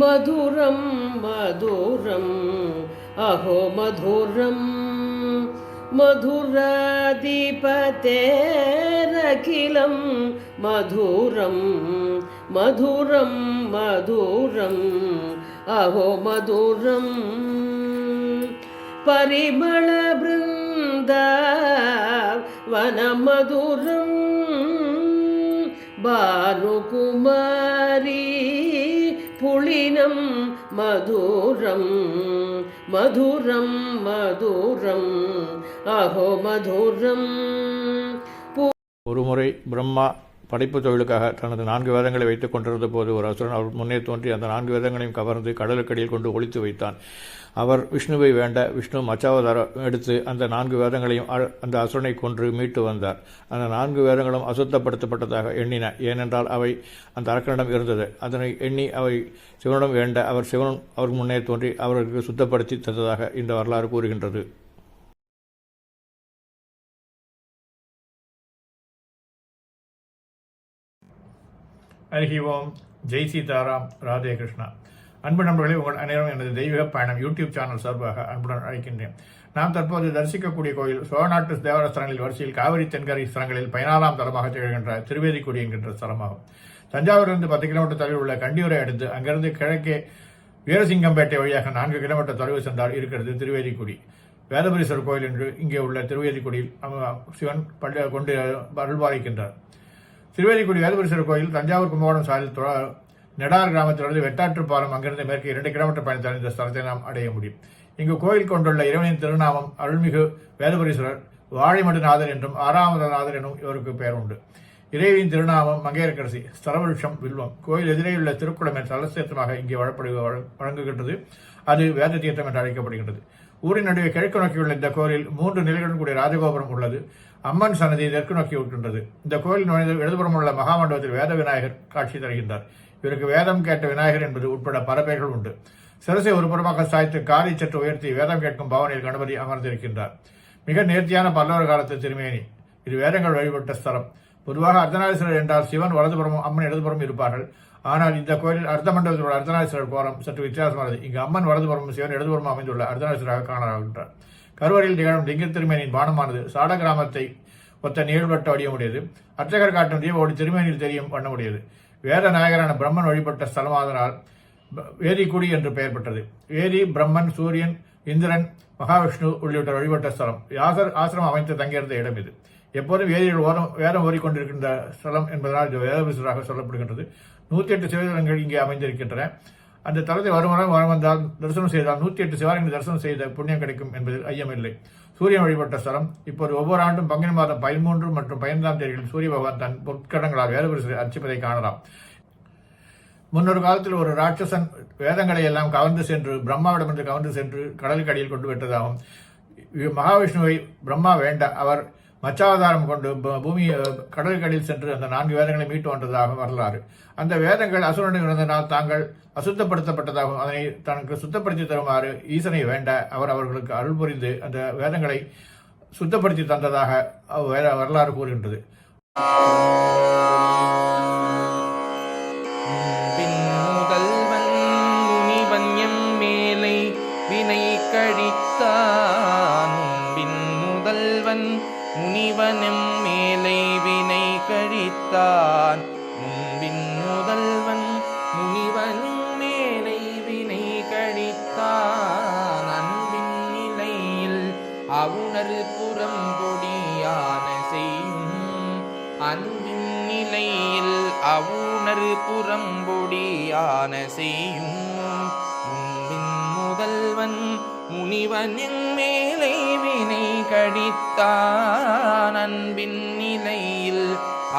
मधुरं मधुरम् अहो मधुरं मधुराधिपतेरखिलं मधुरं मधुरं मधुरम् अहो मधुरम् परिमलबृन्दावनमधुरं भानुकुमारी புளினம் மதுரம் மதுரம் மதுரம் ஆஹோ மதுரம் ஒருமுறை பிரம்மா படைப்பு தொழிலுக்காக தனது நான்கு வேதங்களை வைத்துக் கொண்டிருந்த போது ஒரு அசுரன் அவர் முன்னே தோன்றி அந்த நான்கு வேதங்களையும் கவர்ந்து கடலுக்கடியில் கொண்டு ஒழித்து வைத்தான் அவர் விஷ்ணுவை வேண்ட விஷ்ணு மச்சாவதாரம் எடுத்து அந்த நான்கு வேதங்களையும் அ- அந்த அசுரனை கொன்று மீட்டு வந்தார். அந்த நான்கு வேதங்களும் அசுத்தப்படுத்தப்பட்டதாக எண்ணின. ஏனென்றால் அவை அந்த அரக்கனிடம் இருந்தது. அதனை எண்ணி அவை சிவனிடம் வேண்ட அவர் சிவன் அவர் முன்னே தோன்றி அவர்களுக்கு சுத்தப்படுத்தி தந்ததாக இந்த வரலாறு கூறுகின்றது. ஹரி ஓம். ஜெய் சீதாராம். ராதே கிருஷ்ணா. அன்பு நண்பர்களே உங்கள் அனைவரும் எனது தெய்வீக பயணம் யூடியூப் சேனல் சார்பாக அன்புடன் அழைக்கின்றேன். நாம் தற்போது தரிசிக்கக்கூடிய கோயில் சோழநாட்டு தேவர ஸ்தலங்களில் வரிசையில் காவிரி தென்கரை ஸ்தலங்களில் பதினாறாம் தலமாக திகழ்கின்ற திருவேதிக்குடி என்கின்ற ஸ்தலமாகும். தஞ்சாவூரிலிருந்து பத்து கிலோமீட்டர் தொலைவில் உள்ள கண்டியூரை அடுத்து அங்கிருந்து கிழக்கே வீரசிங்கம்பேட்டை வழியாக நான்கு கிலோமீட்டர் தொலைவு சென்றால் இருக்கிறது திருவேதிக்குடி. வேதபுரீஸ்வரர் கோயில் என்று இங்கே உள்ள திருவேதிக்குடியில் சிவன் பள்ளி கொண்டு அருள்பாலிக்கின்றார். திருவேதிக்குடி வேதபுரீஸ்வரர் கோயில் தஞ்சாவூர் கும்பகோணம் சாலையில் நெடார் கிராமத்திலிருந்து வெட்டாற்றுப்பாலம் அங்கிருந்து மேற்கு இரண்டு கிலோமீட்டர் பயணித்தால் இந்த ஸ்தலத்தை நாம் அடைய முடியும். இங்கு கோயில் கொண்டுள்ள இறைவனின் திருநாமம் அருள்மிகு வேதபுரீஸ்வரர் வாழைமடுநாதர் என்றும் ஆறாமதநாதர் எனும் இவருக்கு பெயர் உண்டு இறைவனின் திருநாமம் மங்கையரக்கரசி ஸ்தலவருஷம் வில்வம். கோயில் எதிரேயுள்ள திருக்குளமே தலசேத்தமாக இங்கே வழப்படு வழங்குகின்றது. அது வேத தீர்த்தம் என்று அழைக்கப்படுகின்றது. ஊரின் நடுவே கிழக்கு நோக்கியுள்ள இந்த கோயிலில் மூன்று நிலைகளுடன் கூடிய ராஜகோபுரம் உள்ளது. அம்மன் சன்னதி தெற்கு நோக்கி இருக்கின்றது இந்த கோயில் நுழைந்து இடதுபுறம் உள்ள மகாமண்டபத்தில் வேத விநாயகர் காட்சி தருகின்றார். இவருக்கு வேதம் கேட்ட விநாயகர் என்பது உட்பட பல பெயர்கள் உண்டு. சிரசை ஒரு புறமாக சாய்த்து காலை சற்று உயர்த்தி வேதம் கேட்கும் பவனில் கணபதி அமர்ந்திருக்கின்றார். மிக நேர்த்தியான பல்லவர் காலத்து திருமேனி. இது வேதங்கள் வழிபட்ட ஸ்தலம். பொதுவாக அர்த்தநாரீஸ்வரர் என்றால் சிவன் வலதுபுறமும் அம்மன் இடதுபுறமும் இருப்பார்கள். ஆனால் இந்த கோயிலில் அர்த்த மண்டபத்தில் உள்ள அர்த்தநாரீஸ்வரர் கோலம் சற்று வித்தியாசமானது. இங்கு அம்மன் வலதுபுறமும் சிவன் இடதுபுறமும் அமைந்துள்ள அர்த்தநாரீஸ்வராக காணலாகின்றார் கருவறையில் நிகழும் லிங்க திருமேனியின் பானமானது சாட கிராமத்தை ஒத்த நீள்வட்ட வடிவமுடையது. அர்ச்சகர் காட்டும் தீபாவளி திருமேனியில் தெரியும் பண்ண முடியது நாயகரான பிரம்மன் வழிபட்ட ஸ்தலமாதனால் வேதிக்குடி என்று பெயர் பெற்றது. வேதி பிரம்மன் சூரியன் இந்திரன் மகாவிஷ்ணு உள்ளிட்ட வழிபட்ட ஸ்தலம். யாசர் ஆசிரமம் அமைத்து தங்கியிருந்த இடம் இது. எப்போதும் வேதியில் ஓரம் வேதம் ஓடிக்கொண்டிருக்கின்ற ஸ்தலம் என்பதனால் இது வேதவிசராக சொல்லப்படுகின்றது. நூற்றி எட்டு சிவதலங்கள் இங்கே அமைந்திருக்கின்றன. அந்த தலத்தை வருமானம் வரம் வந்தால் தரிசனம் செய்தால் நூற்றி எட்டு சிவாலயங்களை தரிசனம் செய்த புண்ணியம் கிடைக்கும் என்பதில் ஐயமில்லை. சூரியன் வழிபட்ட ஸ்தலம். இப்போது ஒவ்வொரு ஆண்டும் பங்குனி மாதம் பதிமூன்று மற்றும் பதினைந்தாம் தேதிகளில் சூரிய பகவான் தன் பொற்கடங்களால் வேறுபரிசு அர்ச்சிப்பதை காணலாம். முன்னொரு காலத்தில் ஒரு ராட்சசன் வேதங்களை எல்லாம் கவர்ந்து சென்று பிரம்மாவிடமிருந்து கவர்ந்து சென்று கடலுக்கு அடியில் கொண்டு விட்டதாகும் மகாவிஷ்ணுவை பிரம்மா வேண்ட அவர் மச்சாவதாரம் கொண்டு பூமி கடல்களில் சென்று அந்த நான்கு வேதங்களை மீட்டு வந்ததாக வரலாறு. அந்த வேதங்கள் அசுரனை இருந்தனால் தாங்கள் அசுத்தப்படுத்தப்பட்டதாகவும் அதனை தனக்கு சுத்தப்படுத்தி தருமாறு ஈசனை வேண்ட அவர் அவர்களுக்கு அருள் புரிந்து அந்த வேதங்களை சுத்தப்படுத்தி தந்ததாக வேத வரலாறு கூறுகின்றது. முனிவன் மேலை வினை கழித்தான். முன்பின் முதல்வன் முனிவனும் மேலை வினை கழித்தான். அன்பின் நிலையில் அவுணர் புறம்பொடியான செய்யும். அன்பின் நிலையில் அவுணர் புறம்பொடியான செய்யும். முன்பின் முனிவனின் மேலை வினை கடித்தான். அன்பின் நிலையில்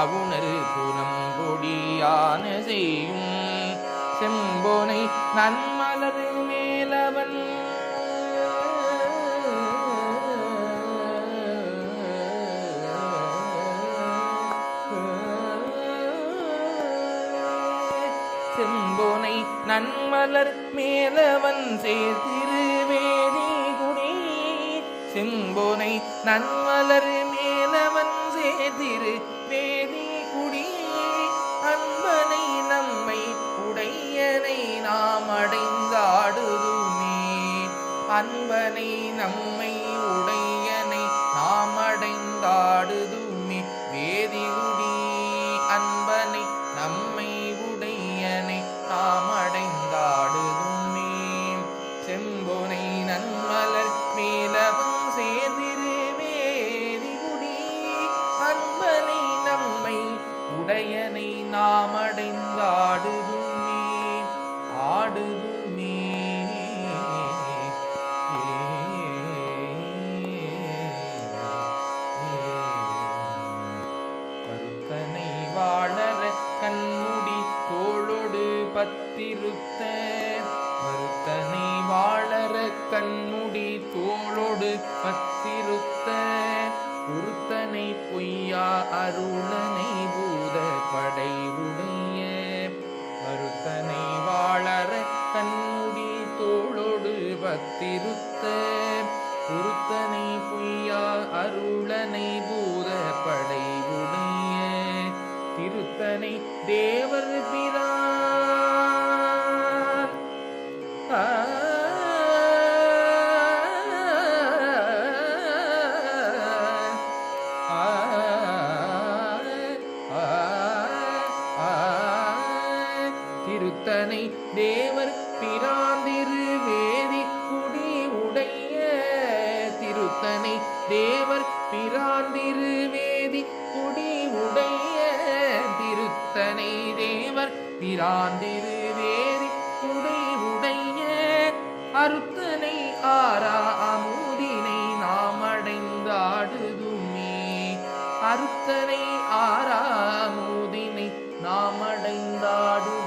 அவுணர் புறம்பொடியான செய்யும் செம்போனை நன்மலர் மேலவன். செம்போனை நன்மலர் மேலவன் சேர்த்திருவேணி செம்பொனை நன்மலர் மேலவன் சேதிரு வேதி குடி அன்பனை நம்மை உடையனை நாம் அடைந்தாடுதுமே அன்பனை உடையனை நாம் அடைந்தாடுதுமே ஆடுதுமே. கருத்தனை வாழற கண்முடி தோளொடு பத்திருத்த கருத்தனை வாழற கண்முடி தோளொடு பத்திருத்த. பொருத்தனை பொய்யா அருளனை பூத படைவுடைய உடைய மறுத்தனை வாழற கண்முடி தோளோடு பத்திருத்த பொருத்தனை பொய்யா அருளனை பூத படைவுடைய திருத்தனை தேவர் பிரான் அதனை தேவர் பிராந்திரு வேதி குடி உடைய திருத்தனை தேவர் பிராந்திரு வேதி குடி உடைய திருத்தனை தேவர் பிராந்திரு வேதி குடி உடைய அருத்தனை ஆரா அமுதினை நாம் அடைந்தாடுதுமே. அருத்தனை ஆறாமுதினை நாம் அடைந்தாடுதுமே.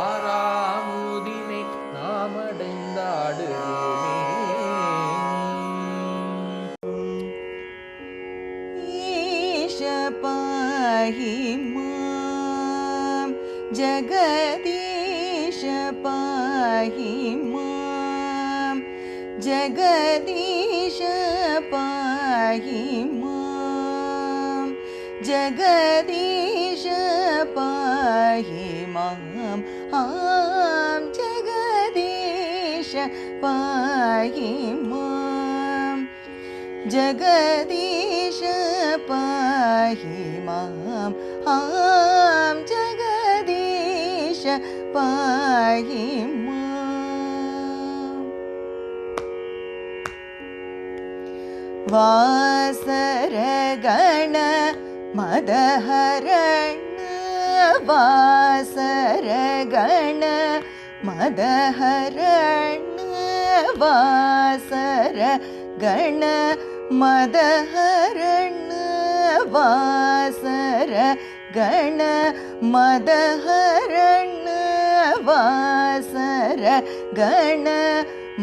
ஆறாமுதினை நாம் அடைந்தாடுதுமே ईश पाहि मां जगदीश पाहि मां जगदीश पाहि मां जगदीश पाहि मां जगदीश पाहि मां। जगदीश पाहि माम् आं जगदीश पाहि वासरगण मदहरण வாசரகண மதஹரண வாசர கண மதஹரண வாசர கண மதஹரண வாசர கண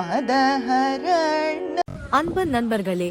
மதஹரண அன்பு நண்பர்களே